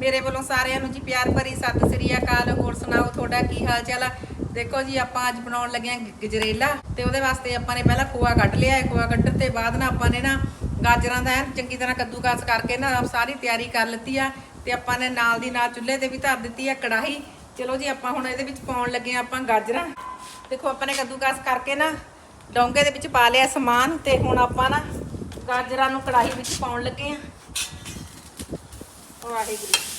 ਮੇਰੇ ਵੱਲੋਂ ਸਾਰਿਆਂ ਨੂੰ ਜੀ ਪਿਆਰ ਭਰੀ ਸਤਿ ਸ੍ਰੀ ਅਕਾਲ। ਹੋਰ ਸੁਣਾਓ, ਤੁਹਾਡਾ ਕੀ ਹਾਲ ਚਾਲ ਆ? ਦੇਖੋ ਜੀ, ਆਪਾਂ ਅੱਜ ਬਣਾਉਣ ਲੱਗੇ ਆ ਗਜਰੇਲਾ ਤੇ ਉਹਦੇ ਵਾਸਤੇ ਆਪਾਂ ਨੇ ਪਹਿਲਾਂ ਖੋਆ ਕੱਢ ਲਿਆ ਹੈ। ਖੋਆ ਕੱਢਣ ਤੇ ਬਾਅਦ ਨਾ ਆਪਾਂ ਨੇ ਨਾ ਗਾਜਰਾਂ ਦਾ ਚੰਗੀ ਤਰ੍ਹਾਂ ਕੱਦੂਕਾਸ ਕਰਕੇ ਨਾ ਸਾਰੀ ਤਿਆਰੀ ਕਰ ਲਿੱਤੀ ਆ ਤੇ ਆਪਾਂ ਨੇ ਨਾਲ ਦੀ ਨਾਲ ਚੁੱਲ੍ਹੇ ਤੇ ਵੀ ਧਰ ਦਿੱਤੀ ਆ ਕੜਾਹੀ। ਚਲੋ ਜੀ, ਆਪਾਂ ਹੁਣ ਇਹਦੇ ਵਿੱਚ ਪਾਉਣ ਲੱਗੇ ਆ ਆਪਾਂ ਗਾਜਰਾਂ। ਦੇਖੋ, ਆਪਾਂ ਨੇ ਕੱਦੂਕਾਸ ਕਰਕੇ ਨਾ ਡੋਂਗੇ ਦੇ ਵਿੱਚ ਪਾ ਲਿਆ ਸਮਾਨ ਤੇ ਹੁਣ ਆਪਾਂ ਨਾ ਗਾਜਰਾਂ ਨੂੰ ਕੜਾਹੀ ਵਿੱਚ ਪਾਉਣ ਲੱਗੇ ਆ ਵਾਹਿਗੁਰੂ।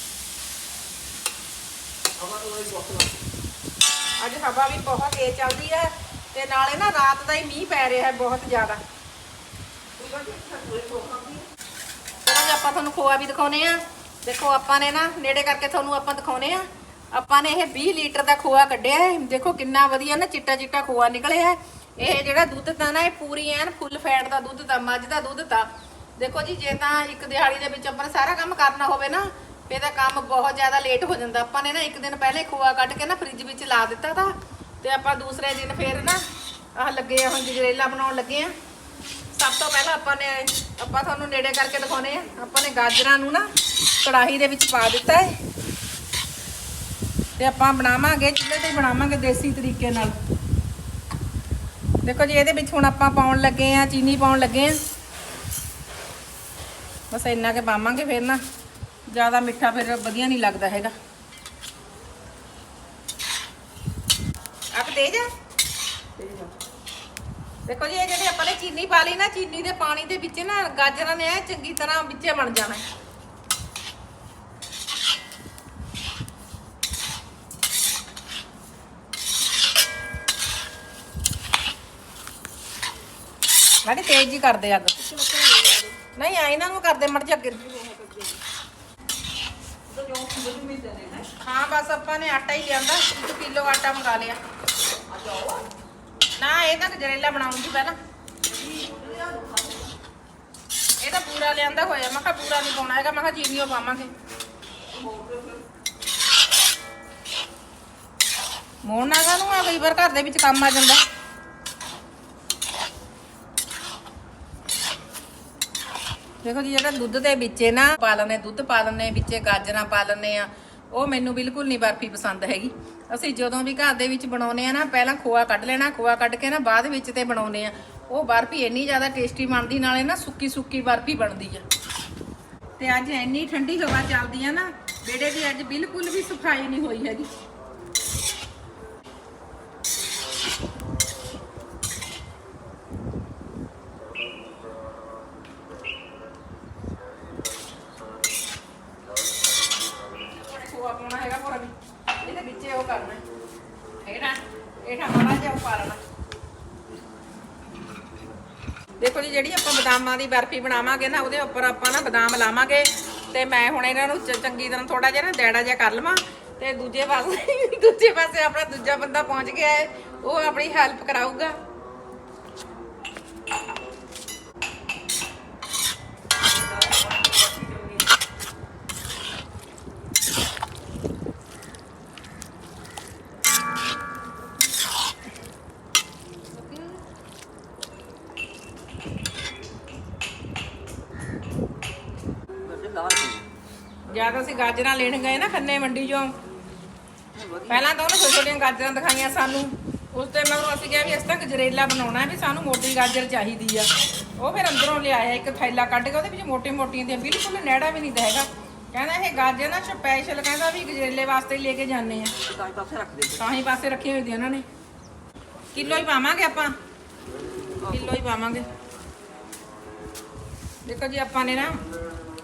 ਅੱਜ ਹਵਾ ਵੀ ਬਹੁਤ ਤੇਜ਼ ਚੱਲਦੀ ਹੈ ਤੇ ਨਾਲੇ ਨਾ ਰਾਤ ਦਾ ਹੀ ਮੀਂਹ ਪੈ ਰਿਹਾ ਹੈ ਬਹੁਤ ਜ਼ਿਆਦਾ। ਚਲੋ ਜੀ ਆਪਾਂ ਤੁਹਾਨੂੰ ਖੋਆ ਵੀ ਦਿਖਾਉਨੇ ਆ। ਦੇਖੋ ਆਪਾਂ ਨੇ ਨਾ ਨੇੜੇ ਕਰਕੇ ਤੁਹਾਨੂੰ ਆਪਾਂ ਦਿਖਾਉਨੇ ਆ। ਆਪਾਂ ਨੇ ਇਹ 20 ਲੀਟਰ ਦਾ ਖੋਆ ਕੱਢਿਆ ਹੈ। ਦੇਖੋ ਕਿੰਨਾ ਵਧੀਆ ਨਾ ਚਿੱਟਾ ਚਿੱਟਾ ਖੋਆ ਨਿਕਲਿਆ ਇਹ ਜਿਹੜਾ ਦੁੱਧ ਤਾਂ ਨਾ, ਇਹ ਪੂਰੀ ਐਨ ਫੁੱਲ ਫੈਟ ਦਾ ਦੁੱਧ ਤਾਂ, ਮੱਝ ਦਾ ਦੁੱਧ ਤਾਂ। ਦੇਖੋ ਜੀ, ਜੇ ਤਾਂ ਇੱਕ ਦਿਹਾੜੀ ਦੇ ਵਿੱਚ ਆਪਾਂ ਨੇ ਸਾਰਾ ਕੰਮ ਕਰਨਾ ਹੋਵੇ ਨਾ ਫੇਰ ਤਾਂ ਕੰਮ ਬਹੁਤ ਜ਼ਿਆਦਾ ਲੇਟ ਹੋ ਜਾਂਦਾ। ਆਪਾਂ ਨੇ ਨਾ ਇੱਕ ਦਿਨ ਪਹਿਲੇ ਖੋਆ ਕੱਢ ਕੇ ਨਾ ਫ੍ਰਿਜ ਵਿੱਚ ਲਾ ਦਿੱਤਾ ਤਾਂ, ਤੇ ਆਪਾਂ ਦੂਸਰੇ ਦਿਨ ਫੇਰ ਨਾ ਆਹ ਲੱਗੇ ਆ, ਹੁਣ ਗਜਰੇਲਾ ਬਣਾਉਣ ਲੱਗੇ ਆ। ਸਭ ਤੋਂ ਪਹਿਲਾਂ ਆਪਾਂ ਨੇ, ਆਪਾਂ ਤੁਹਾਨੂੰ ਨੇੜੇ ਕਰਕੇ ਦਿਖਾਉਨੇ ਆ। ਆਪਾਂ ਨੇ ਗਾਜਰਾਂ ਨੂੰ ਨਾ ਕੜਾਹੀ ਦੇ ਵਿੱਚ ਪਾ ਦਿੱਤਾ ਹੈ ਤੇ ਆਪਾਂ ਬਣਾਵਾਂਗੇ, ਚੁੱਲ੍ਹੇ ਤੇ ਬਣਾਵਾਂਗੇ ਦੇਸੀ ਤਰੀਕੇ ਨਾਲ। ਦੇਖੋ ਜੀ, ਇਹਦੇ ਵਿੱਚ ਹੁਣ ਆਪਾਂ ਪਾਉਣ ਲੱਗੇ ਆ, ਚੀਨੀ ਪਾਉਣ ਲੱਗੇ ਆ। ਬਸ ਇੰਨਾ ਕੇ ਪਾਵਾਂਗੇ ਫਿਰ ਨਾ। ਜ਼ਿਆਦਾ ਮਿੱਠਾ ਫਿਰ ਵਧੀਆ ਨਹੀਂ ਲੱਗਦਾ ਹੈਗਾ। ਆਪ ਤੇਜ ਆ ਦੇਖੋ ਜੀ, ਇਹ ਜਿਹੜੀ ਆਪਾਂ ਨੇ ਚੀਨੀ ਪਾ ਲਈ ਨਾ, ਚੀਨੀ ਦੇ ਪਾਣੀ ਦੇ ਵਿੱਚ ਨਾ ਗਾਜਰਾਂ ਨੇ ਇਹ ਚੰਗੀ ਤਰ੍ਹਾਂ ਵਿੱਚੇ ਬਣ ਜਾਣਾ। ਹੈ। ਤੇਜ਼ ਜੀ ਕਰਦੇ ਅੱਗ ਨਹੀਂ ਆ ਇਹਨਾਂ ਨੂੰ ਕਰਦੇ, ਮੜ ਜਾ ਹਾਂ? ਬਸ ਆਪਾਂ ਨੇ ਆਟਾ ਹੀ ਲਿਆਂਦਾ 1 ਕਿਲੋ ਆਟਾ ਮੰਗਾ ਲਿਆ। ਨਾ ਇਹ ਤਾਂ ਗਜਰੇਲਾ ਬਣਾਉਂਗੀ ਪਹਿਲਾਂ। ਇਹ ਤਾਂ ਪੂਰਾ ਲਿਆਂਦਾ ਹੋਇਆ ਮੈਂ ਕਿਹਾ ਪੂਰਾ ਨਹੀਂ ਪਾਉਣਾ ਹੈਗਾ ਮੈਂ ਕਿਹਾ ਚੀਨੀਓ ਪਾਵਾਂਗੇ। ਮੋੜਨਾ ਕਾਹਨੂੰ ਆ ਕਈ ਵਾਰ ਘਰ ਦੇ ਵਿੱਚ ਕੰਮ ਆ ਜਾਂਦਾ। ਦੇਖੋ ਜੀ, ਜਿਹੜਾ ਦੁੱਧ ਦੇ ਵਿੱਚ ਨਾ ਪਾ ਲੈਣੇ ਦੁੱਧ ਪਾ ਲੈਣੇ ਵਿੱਚੇ ਗਾਜਰਾਂ ਪਾ ਲੈਣੇ ਆ, ਉਹ ਮੈਨੂੰ ਬਿਲਕੁਲ ਨਹੀਂ ਬਰਫੀ ਪਸੰਦ ਹੈਗੀ। ਅਸੀਂ ਜਦੋਂ ਵੀ ਘਰ ਦੇ ਵਿੱਚ ਬਣਾਉਨੇ ਆ ਨਾ, ਪਹਿਲਾਂ ਖੋਆ ਕੱਢ ਲੈਣਾ, ਖੋਆ ਕੱਢ ਕੇ ਨਾ ਬਾਅਦ ਵਿੱਚ ਤੇ ਬਣਾਉਨੇ ਆ। ਉਹ ਬਰਫੀ ਇੰਨੀ ਜ਼ਿਆਦਾ ਟੇਸਟੀ ਬਣਦੀ, ਨਾਲੇ ਨਾ ਸੁੱਕੀ ਸੁੱਕੀ ਬਰਫੀ ਬਣਦੀ ਆ। ਤੇ ਅੱਜ ਇੰਨੀ ਠੰਡੀ ਹਵਾ ਚੱਲਦੀ ਆ ਨਾ ਵਿਹੜੇ ਦੀ ਅੱਜ ਬਿਲਕੁਲ ਵੀ ਸਫ਼ਾਈ ਨਹੀਂ ਹੋਈ ਹੈਗੀ ਖੋਆ ਪਾਉਣਾ ਹੈਗਾ ਪੂਰਾ ਵੀ ਇਹਦੇ ਵਿੱਚੇ ਉਹ ਕਰਨਾ ਇਹਦਾ ਇਹਦਾ ਮਾੜਾ ਜਿਹਾ ਪਾ ਲੈਣਾ। ਦੇਖੋ ਜੀ, ਜਿਹੜੀ ਆਪਾਂ ਬਦਾਮਾਂ ਦੀ ਬਰਫੀ ਬਣਾਵਾਂਗੇ ਨਾ, ਉਹਦੇ ਉੱਪਰ ਆਪਾਂ ਨਾ ਬਦਾਮ ਲਾਵਾਂਗੇ ਤੇ ਮੈਂ ਹੁਣ ਇਹਨਾਂ ਨੂੰ ਚ- ਚੰਗੀ ਤਰ੍ਹਾਂ ਥੋੜਾ ਜਿਹਾ ਨਾ ਡੈੜਾ ਜਿਹਾ ਕਰ ਲਵਾਂ ਤੇ ਦੂਜੇ ਪਾਸੇ ਦੂਜੇ ਪਾਸੇ ਆਪਣਾ ਦੂਜਾ ਬੰਦਾ ਪਹੁੰਚ ਗਿਆ ਹੈ, ਉਹ ਆਪਣੀ ਹੈਲਪ ਕਰਾਊਗਾ। ਜਦ ਅਸੀਂ ਗਾਜਰਾਂ ਲੈਣ ਗਏ ਨਾ ਖੰਨੇ ਮੰਡੀ ਚੋਂ। ਪਹਿਲਾਂ ਤਾਂ ਉਹਨੇ ਛੋਟੀਆਂ ਛੋਟੀਆਂ ਗਾਜਰਾਂ ਦਿਖਾਈਆਂ ਸਾਨੂੰ। ਉਸ ਤੇ ਮਗਰੋਂ ਅਸੀਂ ਕਿਹਾ ਵੀ ਇਸ ਤਾਂ ਗਜਰੇਲਾ ਬਣਾਉਣਾ ਵੀ ਸਾਨੂੰ ਮੋਟੀ ਗਾਜਰ ਚਾਹੀਦੀ ਆ। ਉਹ ਫਿਰ ਅੰਦਰੋਂ ਲਿਆਇਆ ਇੱਕ ਥੈਲਾ ਕੱਢ ਕੇ, ਉਹਦੇ ਵਿੱਚ ਮੋਟੀ ਮੋਟੀਆਂ ਦੀਆਂ ਬਿਲਕੁਲ ਨੇੜਾ ਵੀ ਨਹੀਂ ਦਾ ਹੈਗਾ। ਕਹਿੰਦਾ ਇਹ ਗਾਜਰ ਨਾ ਸਪੈਸ਼ਲ ਕਹਿੰਦਾ ਵੀ ਗਜਰੇਲੇ ਵਾਸਤੇ ਲੈ ਕੇ ਜਾਂਦੇ ਆ। ਤਾਂ ਹੀ ਪਾਸੇ ਰੱਖੀ ਹੋਈ ਦੀ ਉਹਨਾਂ ਨੇ। ਕਿਲੋ ਹੀ ਪਾਵਾਂਗੇ ਆਪਾਂ। ਕਿਲੋ ਹੀ ਪਾਵਾਂਗੇ। ਦੇਖੋ ਜੀ, ਆਪਾਂ ਨੇ ਨਾ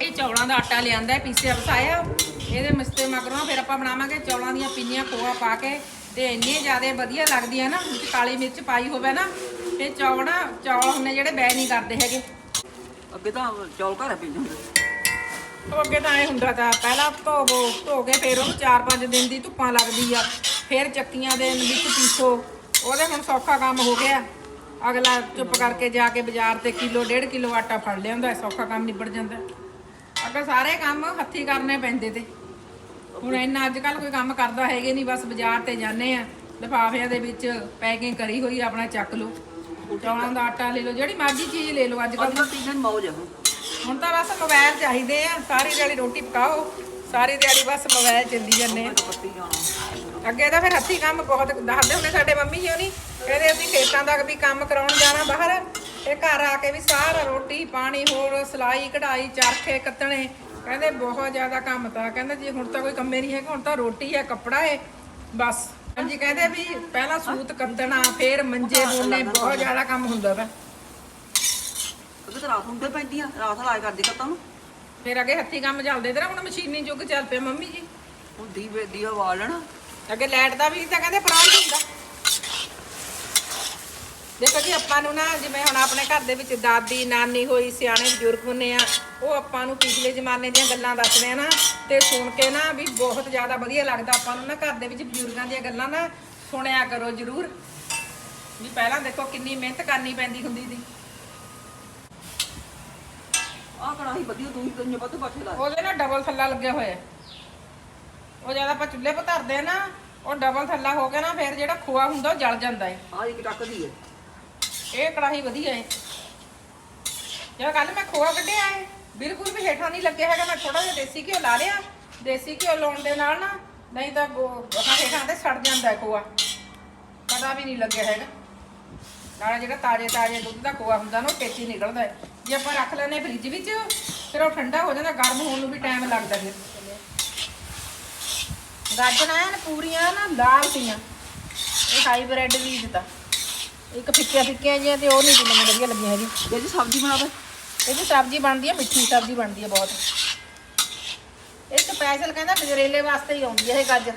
ਇਹ ਚੌਲਾਂ ਦਾ ਆਟਾ ਲਿਆਂਦਾ ਪੀਸਿਆ ਵਸਾਇਆ। ਇਹਦੇ ਮਿਸਤੇ ਮਗਰੋਂ ਫਿਰ ਆਪਾਂ ਬਣਾਵਾਂਗੇ ਚੌਲਾਂ ਦੀਆਂ ਪਿੰਨੀਆਂ ਖੋਆ ਪਾ ਕੇ। ਤੇ ਇੰਨੇ ਜ਼ਿਆਦਾ ਵਧੀਆ ਲੱਗਦੀਆਂ ਨਾ ਵਿੱਚ ਕਾਲੀ ਮਿਰਚ ਪਾਈ ਹੋਵੇ ਨਾ ਤੇ ਚੌਲ ਚੌਲ ਹੁੰਨੇ ਜਿਹੜੇ ਬੈ ਨਹੀਂ ਕਰਦੇ ਹੈਗੇ। ਅੱਗੇ ਤਾਂ ਚੌਲ ਘਰ ਪੀਂਦੇ ਹੁੰਦੇ ਉਹ ਅੱਗੇ ਤਾਂ ਐ ਹੁੰਦਾ ਤਾਂ ਪਹਿਲਾਂ ਧੋਵੋ ਧੋ ਕੇ ਫਿਰ ਉਹਨੂੰ 4-5 ਦਿਨ ਦੀ ਧੁੱਪਾਂ ਲੱਗਦੀ ਆ। ਫਿਰ ਚੱਕੀਆਂ ਦੇ ਵਿੱਚ ਪੀਸੋ। ਉਹਦੇ ਹੁਣ ਸੌਖਾ ਕੰਮ ਹੋ ਗਿਆ। ਅਗਲਾ ਚੁੱਪ ਕਰਕੇ ਜਾ ਕੇ ਬਾਜ਼ਾਰ ਤੇ ਕਿਲੋ ਡੇਢ ਕਿਲੋ ਆਟਾ ਫੜ ਲਿਆਉਂਦਾ ਸੌਖਾ ਕੰਮ ਨਿਬੜ ਜਾਂਦਾ। ਅੱਗੇ ਸਾਰੇ ਕੰਮ ਹੱਥੀ ਕਰਨੇ ਪੈਂਦੇ ਤੇ। ਹੁਣ ਇੰਨਾ ਅੱਜ ਕੱਲ ਕੋਈ ਕੰਮ ਕਰਦਾ ਹੈਗੇ ਨਹੀਂ ਬਸ ਬਾਜ਼ਾਰ ਤੇ ਜਾਂਦੇ ਆ। ਲਿਫਾਫਿਆਂ ਦੇ ਵਿੱਚ ਪੈਕਿੰਗ ਕਰੀ ਹੋਈ ਆਪਣਾ ਚੱਕ ਲਓ। ਚੌਲਾਂ ਦਾ ਆਟਾ ਲੈ ਲਓ ਜਿਹੜੀ ਮਰਜ਼ੀ ਚੀਜ਼ ਲੈ ਲਓ ਅੱਜ ਕੱਲ ਤਾਂ ਦਿਨ ਮੌਜ ਆ ਹੁਣ ਹੁਣ ਤਾਂ ਬਸ ਮੋਬਾਈਲ ਚਾਹੀਦੇ ਆ ਸਾਰੀ ਦਿਹਾੜੀ ਰੋਟੀ ਪਕਾਓ ਸਾਰੀ ਦਿਹਾੜੀ ਬਸ ਮੋਬਾਈਲ ਚੱਲੀ ਜਾਂਦੇ ਆ। ਪੱਤੀ ਜਾਣਾ ਅੱਗੇ ਤਾਂ ਫਿਰ ਹੱਥੀਂ ਕੰਮ ਬਹੁਤ ਦੱਸਦੇ ਹੁੰਦੇ ਸਾਡੇ ਮੰਮੀ ਜੀ ਹੋਣੀ ਕਹਿੰਦੇ ਅਸੀਂ ਖੇਤਾਂ ਦਾ ਵੀ ਕੰਮ ਕਰਾਉਣ ਜਾਣਾ ਬਾਹਰ। ਇਹ ਘਰ ਆ ਕੇ ਵੀ ਸਾਰਾ ਰੋਟੀ ਪਾਣੀ ਹੋਰ ਸਲਾਈ ਕਢਾਈ ਚਰਖੇ ਕੱਤਣੇ। ਕਹਿੰਦੇ ਬਹੁਤ ਜ਼ਿਆਦਾ ਕੰਮ ਤਾਂ। ਕਹਿੰਦੇ ਜੀ ਹੁਣ ਤਾਂ ਕੋਈ ਕੰਮੇ ਨਹੀਂ ਹੈਗਾ ਹੁਣ ਤਾਂ ਰੋਟੀ ਹੈ ਕੱਪੜਾ ਹੈ ਬਸ। ਹਾਂਜੀ ਕਹਿੰਦੇ ਵੀ ਪਹਿਲਾਂ ਸੂਤ ਕੱਤਣਾ ਫਿਰ ਮੰਜੇ ਬੁਣਨੇ ਬਹੁਤ ਜ਼ਿਆਦਾ ਕੰਮ ਹੁੰਦਾ ਤਾ ਉਹ ਤਾਂ ਰਾਤ ਤੇ ਪੈਂਦੀ ਆ ਰਾਤ ਲਾਇ ਕਰਦੀ ਕੱਤਾਂ ਨੂੰ। ਫਿਰ ਅੱਗੇ ਹੱਥੀਂ ਕੰਮ ਚੱਲਦੇ ਤੇ ਹੁਣ ਮਸ਼ੀਨੀ ਯੁੱਗ ਚੱਲ ਪਿਆ ਮੰਮੀ ਜੀ। ਹੁਣ ਦੀ ਦੀਵਾ ਵਾਲਣ ਅੱਗੇ ਲਾਈਟ ਦਾ ਵੀ ਤਾਂ ਕਹਿੰਦੇ ਪ੍ਰਾਂਤ ਹੁੰਦਾ। ਦੇਖੋ ਜੀ ਆਪਾਂ ਨੂੰ ਨਾ ਜਿਵੇਂ ਹੁਣ ਆਪਣੇ ਘਰ ਦੇ ਵਿੱਚ ਦਾਦੀ ਨਾਨੀ ਹੋਈ ਸਿਆਣੇ ਬਜ਼ੁਰਗ ਹੁੰਨੇ ਆ ਉਹ ਆਪਾਂ ਨੂੰ ਪਿਛਲੇ ਜ਼ਮਾਨੇ ਦੀਆਂ ਗੱਲਾਂ ਦੱਸਦੇ ਆ ਨਾ ਤੇ ਸੁਣ ਕੇ ਨਾ ਵੀ ਬਹੁਤ ਜ਼ਿਆਦਾ ਵਧੀਆ ਲੱਗਦਾ। ਆਪਾਂ ਨੂੰ ਨਾ ਘਰ ਦੇ ਵਿੱਚ ਬਜ਼ੁਰਗਾਂ ਦੀਆਂ ਗੱਲਾਂ ਨਾ ਸੁਣਿਆ ਕਰੋ ਜ਼ਰੂਰ। ਵੀ ਪਹਿਲਾਂ ਦੇਖੋ ਕਿੰਨੀ ਮਿਹਨਤ ਕਰਨੀ ਪੈਂਦੀ ਹੁੰਦੀ ਸੀ। ਆਹ ਕੜਾਹੀ ਵਧੀਆ ਤੂੰ ਹੀ ਕੰਨੇ ਪੱਤੇ ਪਾਠੇ ਲਾ। ਉਹਦੇ ਨਾਲ ਡਬਲ ਥੱਲਾ ਲੱਗਿਆ ਹੋਇਆ। ਉਹ ਜਦ ਆਪਾਂ ਚੁੱਲ੍ਹੇ 'ਤੇ ਧਰਦੇ ਆ ਨਾ ਉਹ ਡਬਲ ਥੱਲਾ ਹੋ ਕੇ ਨਾ ਫਿਰ ਜਿਹੜਾ ਖੋਆ ਹੁੰਦਾ ਉਹ ਜਲ ਜਾਂਦਾ ਹੈ ਆਹ ਇੱਕ ਟੱਕਦੀ ਹੈ ਇਹ ਕੜਾਹੀ ਵਧੀਆ ਹੈ ਜਦੋਂ ਕੱਲ ਮੈਂ ਖੋਆ ਕੱਢਿਆ ਹੈ ਬਿਲਕੁਲ ਵੀ ਹੇਠਾਂ ਨਹੀਂ ਲੱਗਿਆ ਹੈਗਾ, ਮੈਂ ਥੋੜਾ ਜਿਹਾ ਦੇਸੀ ਘਿਓ ਲਾ ਲਿਆ। ਦੇਸੀ ਘਿਓ ਲਾਉਣ ਦੇ ਨਾਲ ਨਾ, ਨਹੀਂ ਤਾਂ ਗੋ- ਹੇਠਾਂ ਤੇ ਸੜ ਜਾਂਦਾ ਖੋਆ। ਪਤਾ ਵੀ ਨਹੀਂ ਲੱਗਿਆ ਹੈਗਾ। ਨਾਲੇ ਜਿਹੜਾ ਤਾਜ਼ੇ ਤਾਜ਼ੇ ਦੁੱਧ ਦਾ ਖੋਆ ਹੁੰਦਾ ਨਾ, ਉਹ ਟੇਚੀ ਨਿਕਲਦਾ ਹੈ ਜੇ ਆਪਾਂ ਰੱਖ ਲੈਨੇ ਫ੍ਰਿਜ ਵਿੱਚ, ਫਿਰ ਉਹ ਠੰਡਾ ਹੋ ਜਾਂਦਾ, ਗਰਮ ਹੋਣ ਨੂੰ ਵੀ ਟਾਈਮ ਲੱਗਦਾ ਫਿਰ। ਗਾਜਰਾਂ ਐਨ ਪੂਰੀਆਂ ਨਾ ਲਾਲ ਸੀਆਂ। ਇਹ ਹਾਈਬ੍ਰਿਡ ਬੀਜ ਦਾ ਇੱਕ ਫਿੱਕੀਆਂ ਫਿੱਕੀਆਂ ਜਿਹੀਆਂ ਤੇ ਉਹ ਨਹੀਂ ਮੈਨੂੰ ਵਧੀਆ ਲੱਗੀਆਂ ਹੈਗੀ ਜਿਹੜੀ ਸਬਜ਼ੀ ਬਣਾਵੇ ਇਹਦੀ ਸਬਜ਼ੀ ਬਣਦੀ ਹੈ ਮਿੱਠੀ ਸਬਜ਼ੀ ਬਣਦੀ ਹੈ ਬਹੁਤ। ਇਹ ਸਪੈਸ਼ਲ ਕਹਿੰਦਾ ਗਜਰੇਲੇ ਵਾਸਤੇ ਹੀ ਆਉਂਦੀ ਹੈ ਇਹ ਗਾਜਰ।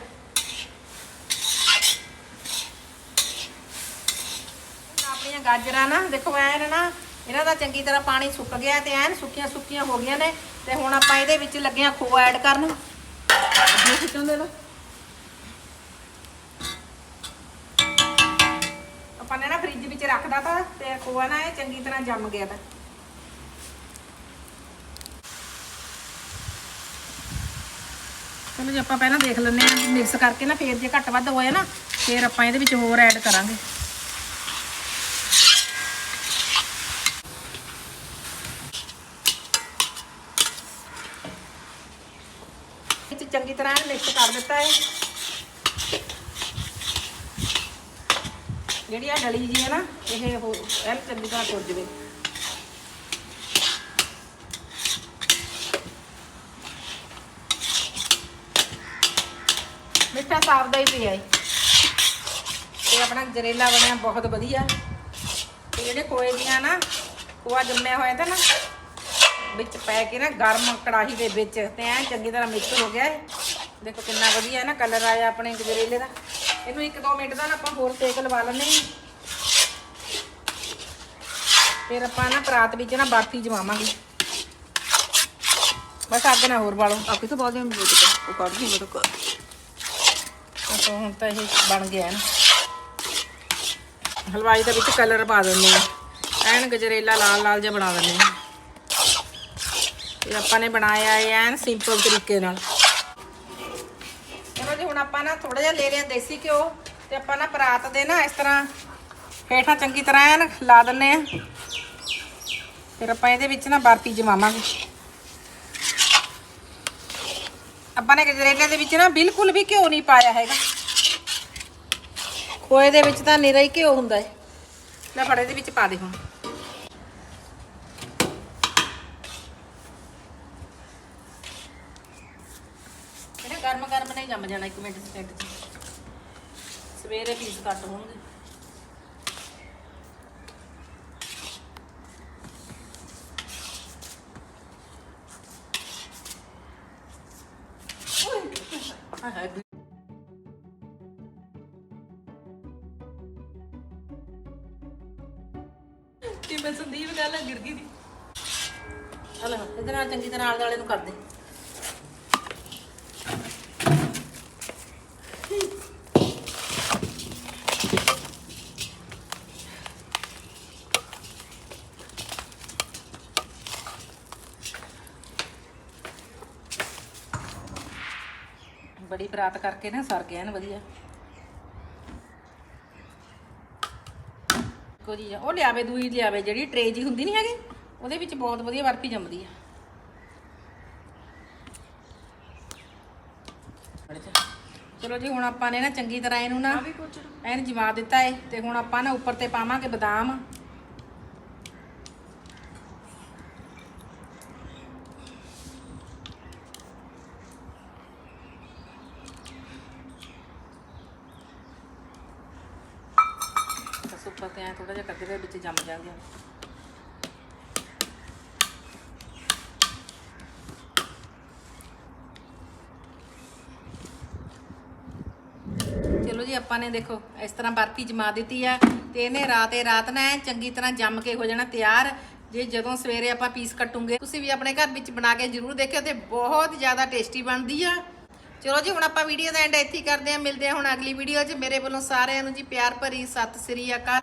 ਆਪਣੀਆਂ ਗਾਜਰਾਂ ਨਾ ਦੇਖੋ ਐਨ ਨਾ ਇਹਨਾਂ ਦਾ ਚੰਗੀ ਤਰ੍ਹਾਂ ਪਾਣੀ ਸੁੱਕ ਗਿਆ ਤੇ ਐਨ ਸੁੱਕੀਆਂ ਸੁੱਕੀਆਂ ਹੋ ਗਈਆਂ ਨੇ ਤੇ ਹੁਣ ਆਪਾਂ ਇਹਦੇ ਵਿੱਚ ਲੱਗੇ ਆ ਖੋਆ ਐਡ ਕਰਨ। ਅੱਗੇ ਖਿੱਚਣ ਦੇ ਲੈ ਰੱਖਦਾ ਤਾ ਤੇ ਖੋਆ ਨਾ ਇਹ ਚੰਗੀ ਤਰ੍ਹਾਂ ਜੰਮ ਗਿਆ ਤਾ। ਚਲੋ ਜੀ, ਆਪਾਂ ਪਹਿਲਾਂ ਦੇਖ ਲੈਂਦੇ ਆ ਮਿਕਸ ਕਰਕੇ ਨਾ ਫੇਰ ਜੇ ਘੱਟ ਵੱਧ ਹੋਇਆ ਨਾ, ਫੇਰ ਆਪਾਂ ਇਹਦੇ ਵਿੱਚ ਹੋਰ ਐਡ ਕਰਾਂਗੇ। ਚੰਗੀ ਤਰ੍ਹਾਂ ਮਿਕਸ ਕਰ ਦਿੱਤਾ ਹੈ ਜਿਹੜੀ ਆ ਡਲੀ ਜੀ ਹੈ ਨਾ, ਇਹ ਹੋ ਐਨ ਚੰਗੀ ਤਰ੍ਹਾਂ ਤੁਰ ਜਵੇ। ਮਿੱਠਾ ਸਾਫ਼ ਦਾ ਹੀ ਪਿਆ ਏ। ਤੇ ਆਪਣਾ ਜਰੇਲਾ ਬਣਿਆ ਬਹੁਤ ਵਧੀਆ। ਤੇ ਜਿਹੜੇ ਕੋਏ ਦੀਆਂ ਨਾ ਕੋਆ ਜੰਮਿਆ ਹੋਇਆ ਤਾਂ ਨਾ, ਵਿੱਚ ਪੈ ਕੇ ਨਾ ਗਰਮ ਕੜਾਹੀ ਦੇ ਵਿੱਚ ਤੇ ਐਨ ਚੰਗੀ ਤਰ੍ਹਾਂ ਮਿਕਸ ਹੋ ਗਿਆ ਹੈ ਦੇਖੋ ਕਿੰਨਾ ਵਧੀਆ ਨਾ ਕਲਰ ਆਇਆ ਆਪਣੇ ਗਜਰੇਲੇ ਦਾ। ਇਹਨੂੰ 1-2 ਮਿੰਟ ਦਾ ਨਾ ਆਪਾਂ ਹੋਰ ਸੇਕ ਲਵਾ ਲੈਂਦੇ ਹਾਂ ਫਿਰ ਆਪਾਂ ਨਾ ਪਰਾਤ ਵਿੱਚ ਨਾ ਬਰਫੀ ਜਮਾਵਾਂਗੇ। ਬਸ ਅੱਗ ਨਾ ਹੋਰ ਬਾਲੋ। ਆ ਕਿਥੋਂ ਬਾਅਦ ਵਿੱਚ ਉਹ ਕੱਢ ਦੂੰਗਾ ਤਾਂ ਕਰ ਤਾਂ ਹੁਣ ਤਾਂ ਇਹ ਬਣ ਗਿਆ ਹੈ ਨਾ। ਹਲਵਾਈ ਦੇ ਵਿੱਚ ਕਲਰ ਪਾ ਦਿੰਦੇ ਆ ਐਨ ਗਜਰੇਲਾ ਲਾਲ ਲਾਲ ਜਿਹਾ ਬਣਾ ਦਿੰਦੇ ਆ ਇਹ ਆਪਾਂ ਨੇ ਬਣਾਇਆ ਹੈ ਐਨ ਸਿੰਪਲ ਤਰੀਕੇ ਨਾਲ। ਜੀ, ਹੁਣ ਆਪਾਂ ਨਾ ਥੋੜਾ ਜਿਹਾ ਲੈ ਲਿਆ ਦੇਸੀ ਘਿਓ ਤੇ ਆਪਾਂ ਨਾ ਪਰਾਤ ਦੇ ਨਾ ਇਸ ਤਰ੍ਹਾਂ ਹੇਠਾਂ ਚੰਗੀ ਤਰ੍ਹਾਂ ਐਨ ਲਾ ਦਿੰਨੇ ਆ। ਫਿਰ ਆਪਾਂ ਇਹਦੇ ਵਿੱਚ ਨਾ ਬਰਫੀ ਜਮਾਵਾਂਗੇ। ਆਪਾਂ ਨੇ ਗਜਰੇਲੇ ਦੇ ਵਿੱਚ ਨਾ ਬਿਲਕੁਲ ਵੀ ਘਿਓ ਨਹੀਂ ਪਾਇਆ ਹੈਗਾ। ਖੋਏ ਦੇ ਵਿੱਚ ਤਾਂ ਨਿਰਾ ਹੀ ਘਿਓ ਹੁੰਦਾ ਹੈ। ਲੈ ਫੜ ਇਹਦੇ ਵਿੱਚ ਪਾ ਦੇ ਹੁਣ ਇਹਨੇ ਗਰਮ ਗਰਮ ਨਹੀਂ ਜੰਮ ਜਾਣਾ ਇੱਕ ਮਿੰਟ ਸਕਿੰਟ ਚ। ਸਵੇਰੇ ਪੀਸ ਕੱਟ ਹੋਣਗੇ। ਹਾਏ ਹਾਏ ਕਿ ਮੈਂ ਸੰਦੀਪ ਗੱਲ ਗਿਰ ਗਈ ਦੀ? ਹਲੋ ਇਹਦੇ ਨਾਲ ਚੰਗੀ ਤਰ੍ਹਾਂ ਆਲੇ ਦੁਆਲੇ ਨੂੰ ਕਰ ਦੇ। ਬਰਾਤ ਕਰਕੇ ਨਾ ਸਰ ਗਿਆ ਨਾ ਵਧੀਆ। ਕੋ ਜੀ ਉਹ ਲਿਆਵੇ ਦੂਈ ਲਿਆਵੇ ਜਿਹੜੀ ਟਰੇ ਜੀ ਹੁੰਦੀ ਨਹੀਂ ਹੈਗੀ ਉਹਦੇ ਵਿੱਚ ਬਹੁਤ ਵਧੀਆ ਬਰਫੀ ਜੰਮਦੀ ਆ। ਚਲੋ ਜੀ ਹੁਣ ਆਪਾਂ ਨੇ ਨਾ ਚੰਗੀ ਤਰ੍ਹਾਂ ਇਹਨੂੰ ਨਾ ਐਨ ਜਮਾ ਦਿੱਤਾ ਏ ਤੇ ਹੁਣ ਆਪਾਂ ਨਾ ਉੱਪਰ ਤੇ ਪਾਵਾਂਗੇ ਬਦਾਮ। ਬਸ ਐ ਥੋੜਾ ਜਿਹਾ ਕੱਢ ਦੇ ਵਿੱਚ ਜੰਮ ਜਾਂਦੇ ਚਲੋ ਜੀ, ਆਪਾਂ ਨੇ ਦੇਖੋ, ਇਸ ਤਰ੍ਹਾਂ ਬਰਫੀ ਜਮਾ ਦਿੱਤੀ ਆ ਤੇ ਇਹਨੇ ਰਾਤੇ ਰਾਤ ਨਾ ਚੰਗੀ ਤਰ੍ਹਾਂ ਜੰਮ ਕੇ ਹੋ ਜਾਣਾ ਤਿਆਰ। ਜੇ ਜਦੋਂ ਸਵੇਰੇ ਆਪਾਂ ਪੀਸ ਕੱਟੂਗੇ, ਤੁਸੀਂ ਵੀ ਆਪਣੇ ਘਰ ਵਿੱਚ ਬਣਾ ਕੇ ਜਰੂਰ ਦੇਖਿਓ ਤੇ ਬਹੁਤ ਜ਼ਿਆਦਾ ਟੇਸਟੀ ਬਣਦੀ ਆ। ਚਲੋ ਜੀ, ਹੁਣ ਆਪਾਂ ਵੀਡੀਓ ਦਾ ਐਂਡ ਇੱਥੇ ਕਰਦੇ ਹਾਂ। ਮਿਲਦੇ ਹਾਂ ਹੁਣ ਅਗਲੀ ਵੀਡੀਓ 'ਚ। ਮੇਰੇ ਵੱਲੋਂ ਸਾਰਿਆਂ ਨੂੰ ਜੀ ਪਿਆਰ ਭਰੀ ਸਤਿ ਸ੍ਰੀ ਅਕਾਲ।